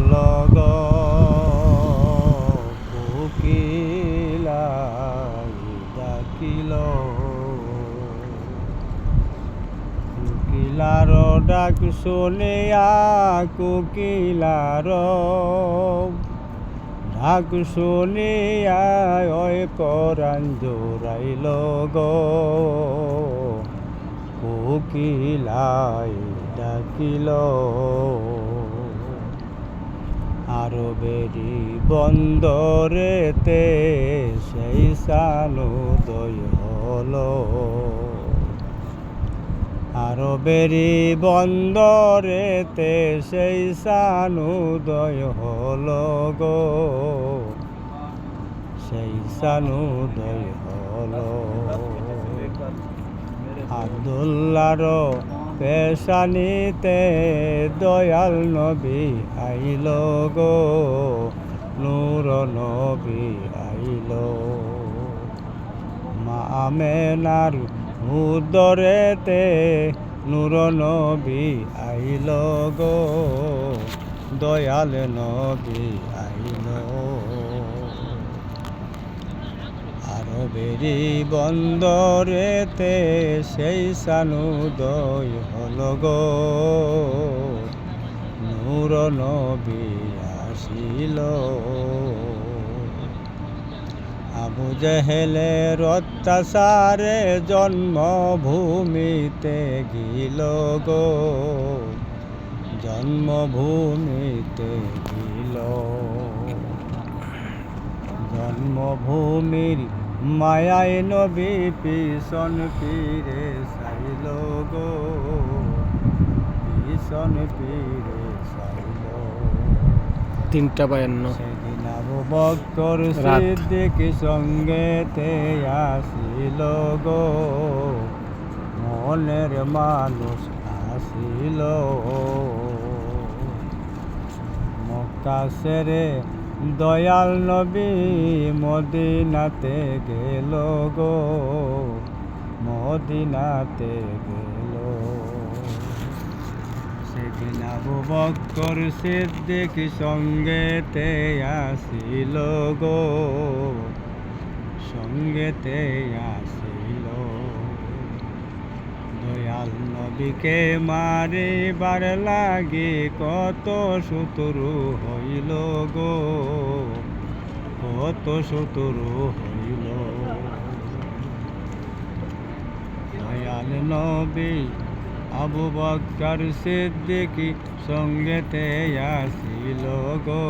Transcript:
হল গো ডাকিল কোকিলার ডাক শুনিয়া কোকিলার, ডাক শুনিয়া ওই পরাণ জোরাইল গো। কোকিলাই ডাকিল। আরও বেরি বন্দরেতে সেই সানুদয় হলো। আরও বেরি বন্দরেতে সেই সানুদয় হলো গো। সেই সানুদয় হলো। আব্দুল্লার পেশানিতে দয়াল নবী আইল গো, নূর নবী আইল। মা আমেনার উদরেতে নূর নবী আইল গো, দয়াল নবী আইল। আরবেরি বন্দরেতে সেই সানুদয় হল গো। নূর নবী আসিল। আবু জেহেলের অত্যাচারে জন্মভূমিতে গিল গো। জন্মভূমিতে গিল। জন্মভূমির মায়ায় নবী পিছন ফিরে সাইল গো পিছন ফিরে সাইল তিনটা বায়ান্ন। সেদিন আবু বক্তর। সিদ্দিক সঙ্গেতে আসিল গো। মনের মানুষ আসিল। মক্কা সেরে দয়াল নবী মদিনাতে গেল গো, মদিনাতে গেল। সেদিন আবু বক্কর সিদ্দিক সঙ্গেতে আসিল গো, সঙ্গেতে আসিল। দয়াল নবীকে মারিবার লাগে কত শত্রু হইল গো কত সতর হইল দয়াল নবী আবু বক্কর সিদ্দিক সঙ্গেতে আসিল গো।